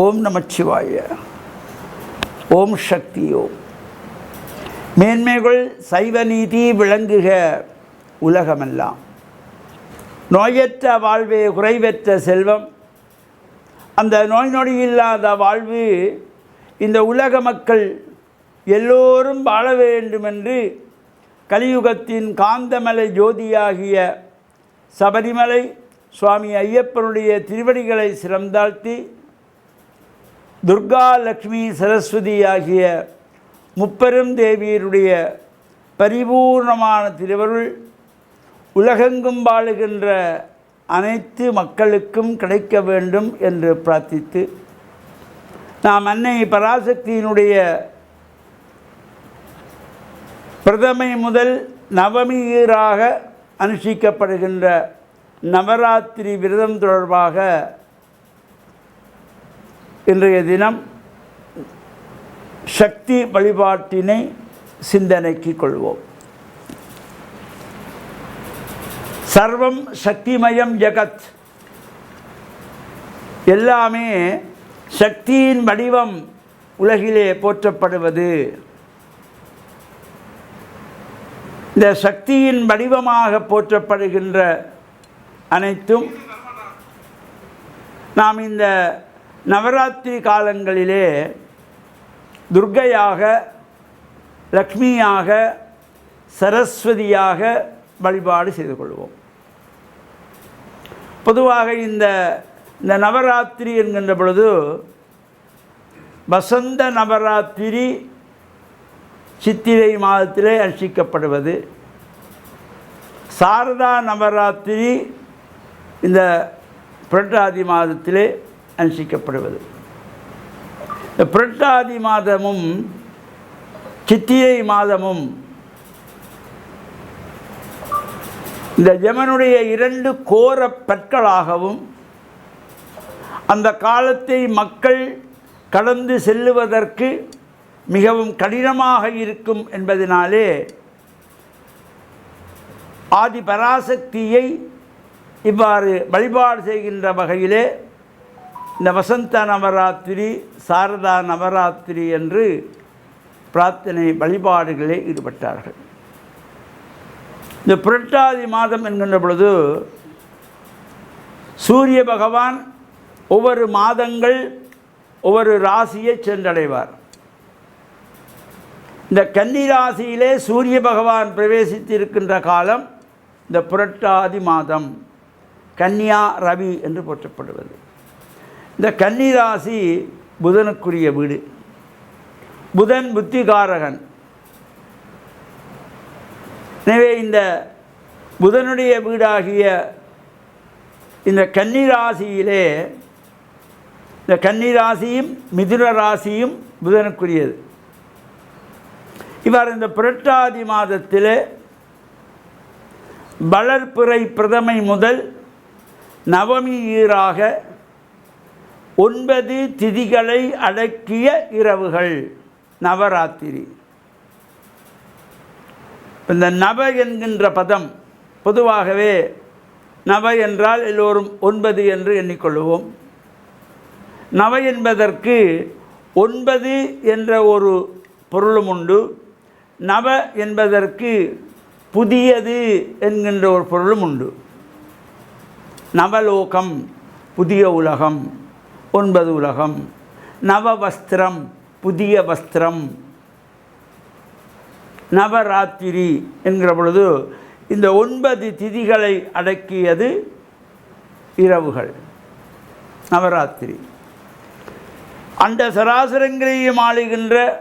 ஓம் நமச்சிவாய. ஓம் சக்தி ஓம் மேன்மைகள் சைவ நீதி விளங்குக உலகமெல்லாம். நோயற்ற வாழ்வே குறைவற்ற செல்வம். அந்த நோய் நொடி இல்லாத வாழ்வு இந்த உலக மக்கள் எல்லோரும் வாழ வேண்டுமென்று கலியுகத்தின் காந்தமலை ஜோதியாகிய சபரிமலை சுவாமி ஐயப்பனுடைய திருவடிகளை சிறந்தாழ்த்தி துர்கா லக்ஷ்மி சரஸ்வதி ஆகிய முப்பெரும் தேவியருடைய பரிபூர்ணமான திருவருள் உலகெங்கும் வாழுகின்ற அனைத்து மக்களுக்கும் கிடைக்க வேண்டும் என்று பிரார்த்தித்து நாம் அன்னை பராசக்தியினுடைய பிரதமை முதல் நவமியராக அனுஷ்டிக்கப்படுகின்ற நவராத்திரி விரதம் தொடர்பாக இன்றைய தினம் சக்தி வழிபாட்டினை சிந்தனைக்கு கொள்வோம். சர்வம் சக்திமயம் ஜகத். எல்லாமே சக்தியின் வடிவம் உலகிலே போற்றப்படுவது. இந்த சக்தியின் வடிவமாக போற்றப்படுகின்ற அனைத்தும் நாம் இந்த நவராத்திரி காலங்களிலே துர்க்கையாக லக்ஷ்மியாக சரஸ்வதியாக வழிபாடு செய்து கொள்வோம். பொதுவாக இந்த இந்த நவராத்திரி என்கின்ற பொழுது வசந்த நவராத்திரி சித்திரை மாதத்திலே அர்ச்சிக்கப்படுவது. சாரதா நவராத்திரி இந்த புரட்டாதி மாதத்திலே அனுஷ்டிக்கப்படுவது இந்த புரட்டாதி மாதமும் சித்திரை மாதமும் இந்த ஜமனுடைய இரண்டு கோர பற்களாகவும் அந்த காலத்தை மக்கள் கடந்து செல்லுவதற்கு மிகவும் கடினமாக இருக்கும் என்பதனாலே ஆதி பராசக்தியை இவ்வாறு வழிபாடு செய்கின்ற வகையிலே இந்த வசந்த நவராத்திரி சாரதா நவராத்திரி என்று பிரார்த்தனை வழிபாடுகளே ஈடுபட்டார்கள். இந்த புரட்டாதி மாதம் என்கின்ற பொழுது சூரிய பகவான் ஒவ்வொரு மாதங்கள் ஒவ்வொரு ராசியை சென்றடைவார். இந்த கன்னி ராசியிலே சூரிய பகவான் பிரவேசித்திருக்கின்ற காலம் இந்த புரட்டாதி மாதம். கன்னியா ரவி என்று போற்றப்படுவது. இந்த கன்னிராசி புதனுக்குரிய வீடு. புதன் புத்திகாரகன். எனவே இந்த புதனுடைய வீடாகிய இந்த கன்னிராசியிலே இந்த கன்னிராசியும் மிதுன ராசியும் புதனுக்குரியது. இவர் இந்த புரட்டாதி மாதத்தில் வளர்பிறை பிரதமை முதல் நவமி ஈராக ஒன்பது திதிகளை அடக்கிய இரவுகள். நவராத்திரி. இந்த நவ என்கின்ற பதம் பொதுவாகவே நவ என்றால் எல்லோரும் ஒன்பது என்று எண்ணிக்கொள்வோம் நவ என்பதற்கு ஒன்பது என்ற ஒரு பொருளும் உண்டு. நவ என்பதற்கு புதியது என்கின்ற ஒரு பொருளும் உண்டு. நவலோகம் புதிய உலகம். ஒன்பது உலகம். நவ வஸ்திரம் புதிய வஸ்திரம். நவராத்திரி என்கிற பொழுது இந்த ஒன்பது திதிகளை அடக்கியது இரவுகள். நவராத்திரி. அந்த சராசரங்களையும் ஆளுகின்ற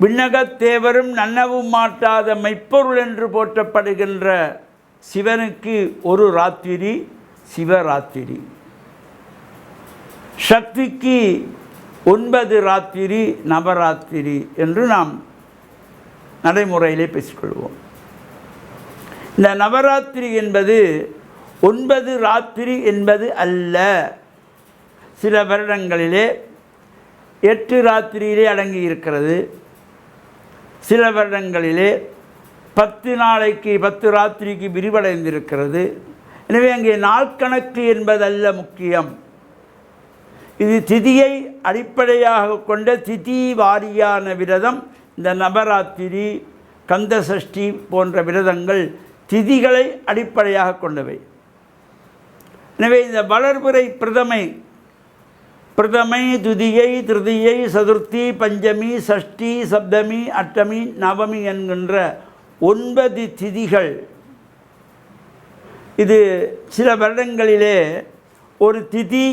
விண்ணகத் தேவரும் நன்னவும் மாட்டாத மெய்ப்பொருள் என்று போற்றப்படுகின்ற சிவனுக்கு ஒரு ராத்திரி சிவராத்திரி. சக்திக்கு ஒன்பது ராத்திரி நவராத்திரி என்று நாம் நடைமுறையிலே பேசிக்கொள்வோம். இந்த நவராத்திரி என்பது ஒன்பது ராத்திரி என்பது அல்ல. சில வருடங்களிலே எட்டு ராத்திரியிலே அடங்கி இருக்கிறது. சில வருடங்களிலே பத்து நாளைக்கு பத்து ராத்திரிக்கு விரிவடைந்திருக்கிறது. எனவே அங்கே நாட்கணக்கு என்பதல்ல முக்கியம். இது திதியை அடிப்படையாக கொண்ட திதி வாரியான விரதம் இந்த நவராத்திரி கந்த சஷ்டி போன்ற விரதங்கள் திதிகளை அடிப்படையாக கொண்டவை. எனவே இந்த வளர்புரை பிரதமை பிரதமை துதியை திருதியை சதுர்த்தி பஞ்சமி சஷ்டி சப்தமி அஷ்டமி நவமி என்கின்ற ஒன்பது திதிகள். இது சில வருடங்களிலே ஒரு திதி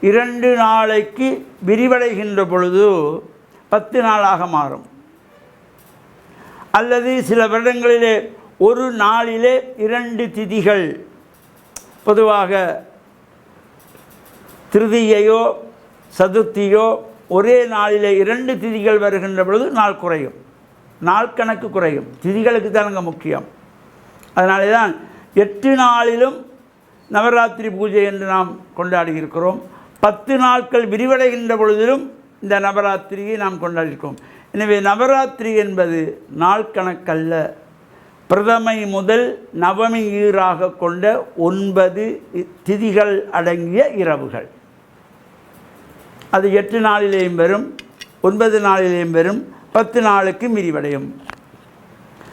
இரண்டு நாளைக்கு விரிவடைகின்ற பொழுது பத்து நாளாக மாறும். அல்லது சில வருடங்களிலே ஒரு நாளிலே இரண்டு திதிகள். பொதுவாக திருதியையோ சதுர்த்தியோ ஒரே நாளிலே இரண்டு திதிகள் வருகின்ற பொழுது நாள் குறையும். நாள் கணக்கு குறையும். திதிகளுக்கு தானுங்க முக்கியம். அதனாலே தான் எட்டு நாளிலும் நவராத்திரி பூஜை என்று நாம் கொண்டாடி இருக்கிறோம். பத்து நாட்கள் விரிவடைகின்ற பொழுதிலும் இந்த நவராத்திரியை நாம் கொண்டாடியிருக்கோம். எனவே நவராத்திரி என்பது நாள் கணக்கல்ல. பிரதமை முதல் நவமி ஈராக கொண்ட ஒன்பது திதிகள் அடங்கிய இரவுகள். அது எட்டு நாளிலேயும் வரும் ஒன்பது நாளிலேயும் வரும் பத்து நாளுக்கு விரிவடையும்.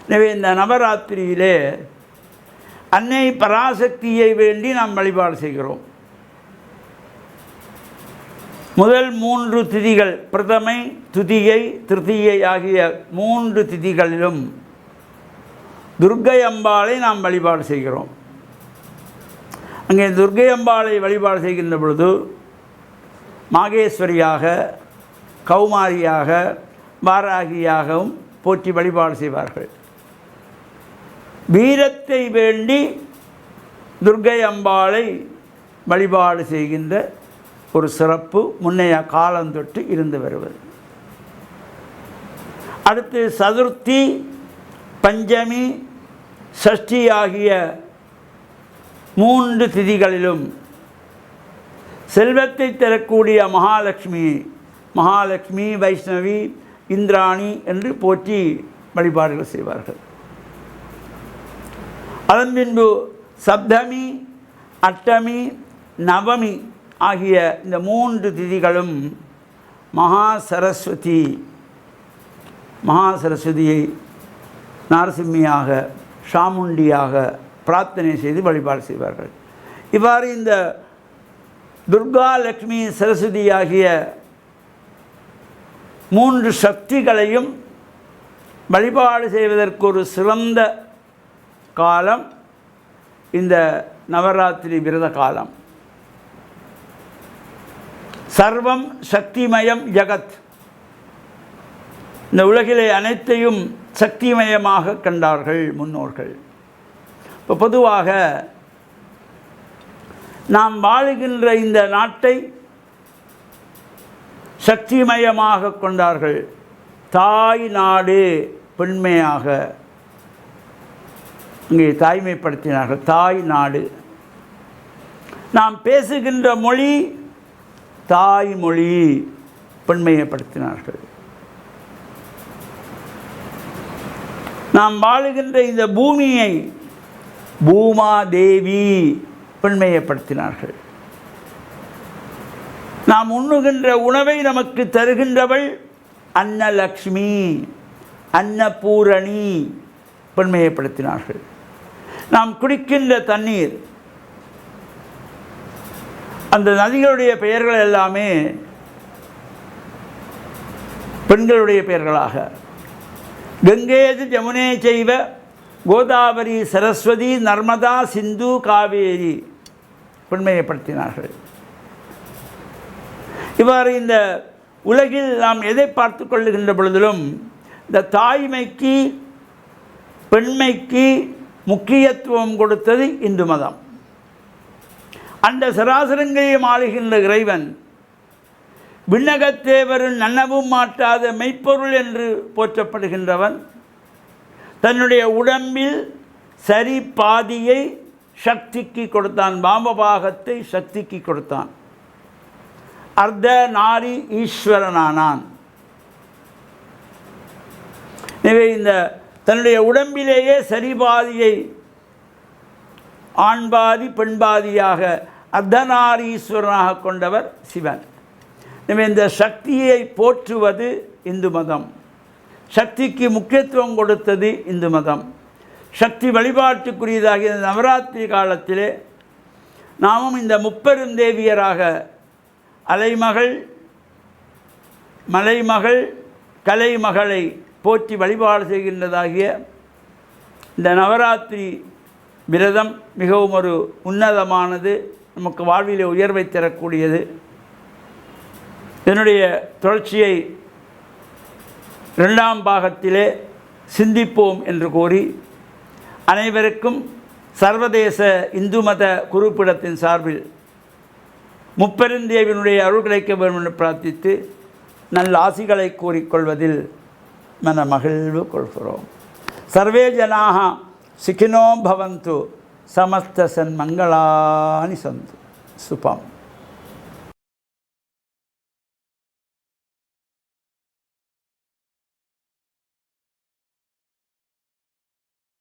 எனவே இந்த நவராத்திரியிலே அன்னை பராசக்தியை வேண்டி நாம் வழிபாடு செய்கிறோம். முதல் மூன்று திதிகள் பிரதமை துதியை திருதியை ஆகிய மூன்று திதிகளிலும் துர்க்கை அம்பாளை நாம் வழிபாடு செய்கிறோம். அங்கே துர்க்கை அம்பாளை வழிபாடு செய்கின்ற பொழுது மாகேஸ்வரியாக கௌமாரியாக வாராகியாகவும் போற்றி வழிபாடு செய்வார்கள். வீரத்தை வேண்டி துர்க்கை அம்பாளை வழிபாடு செய்கின்ற ஒரு சிறப்பு முன்னைய காலந்தொட்டு இருந்து வருவது. அடுத்து சதுர்த்தி பஞ்சமி சஷ்டி ஆகிய மூன்று திதிகளிலும் செல்வத்தை தரக்கூடிய மகாலட்சுமி மகாலட்சுமி வைஷ்ணவி இந்திராணி என்று போற்றி வழிபாடுகள் செய்வார்கள். அதன் பின்பு சப்தமி அட்டமி நவமி ஆகிய இந்த மூன்று திதிகளும் மகா சரஸ்வதி மகா சரஸ்வதியை நாரசிம்மியாக சாமுண்டியாக பிரார்த்தனை செய்து வழிபாடு செய்வார்கள். இவ்வாறு இந்த துர்கா லக்ஷ்மி சரஸ்வதி ஆகிய மூன்று சக்திகளையும் வழிபாடு செய்வதற்கு ஒரு சிறந்த காலம் இந்த நவராத்திரி விரத காலம். சர்வம் சக்திமயம் ஜகத். இந்த உலகிலே அனைத்தையும் சக்திமயமாக கண்டார்கள் முன்னோர்கள். இப்போ பொதுவாக நாம் வாழுகின்ற இந்த நாட்டை சக்திமயமாக கொண்டார்கள். தாய் நாடு பெண்மையாக. இங்கே தாய்மைப்படுத்தினார்கள். தாய் நாடு. நாம் பேசுகின்ற மொழி தாய்மொழி பெண்மையப்படுத்தினார்கள். நாம் வாழுகின்ற இந்த பூமியை பூமா தேவி பெண்மையப்படுத்தினார்கள். நாம் உண்ணுகின்ற உணவை நமக்கு தருகின்றவள் அன்னலக்ஷ்மி அன்னபூரணி பெண்மையப்படுத்தினார்கள். நாம் குடிக்கின்ற தண்ணீர் அந்த நதிகளுடைய பெயர்கள் எல்லாமே பெண்களுடைய பெயர்களாக. கங்கேது ஜமுனே செய்வ கோதாவரி சரஸ்வதி நர்மதா சிந்து காவேரி பெண்மையப்படுத்தினார்கள். இவ்வாறு இந்த உலகில் நாம் எதை பார்த்து கொள்ளுகின்ற பொழுதிலும் இந்த தாய்மைக்கு பெண்மைக்கு முக்கியத்துவம் கொடுத்தது இந்து மதம். அந்த சராசரங்களையும் ஆளுகின்ற இறைவன் விண்ணகத்தேவரும் நன்னவும் மாட்டாத மெய்ப்பொருள் என்று போற்றப்படுகின்றவன் தன்னுடைய உடம்பில் சரி பாதியை சக்திக்கு கொடுத்தான் வாமபாகத்தை சக்திக்கு கொடுத்தான். அர்த்த நாரி ஈஸ்வரனானான். எனவே இந்த தன்னுடைய உடம்பிலேயே சரிபாதியை ஆண்பாதி பெண்பாதியாக அர்த்தநாரீஸ்வரனாக கொண்டவர் சிவன். எனவே இந்த சக்தியை போற்றுவது இந்து மதம். சக்திக்கு முக்கியத்துவம் கொடுத்தது இந்து மதம். சக்தி வழிபாட்டுக்குரியதாகிய நவராத்திரி காலத்திலே நாமும் இந்த முப்பெருந்தேவியராக அலைமகள் மலைமகள் கலைமகளை போற்றி வழிபாடு செய்கின்றதாகிய இந்த நவராத்திரி விரதம் மிகவும் ஒரு உன்னதமானது. நமக்கு வாழ்விலே உயர்வை தரக்கூடியது. என்னுடைய தொடர்ச்சியை இரண்டாம் பாகத்திலே சிந்திப்போம் என்று கூறி அனைவருக்கும் சர்வதேச இந்து மத குருப்பிடத்தின் சார்பில் முப்பெருந்தேவினுடைய அருள் கிடைக்க வேண்டும் என்று பிரார்த்தித்து நல்ல ஆசிகளை கூறிக்கொள்வதில் மன மகிழ்வு கொள்கிறோம். சர்வே ஜனாக சுகினோ பவந்து. సమస్త సన్మంగళాని సంతు. సుపం.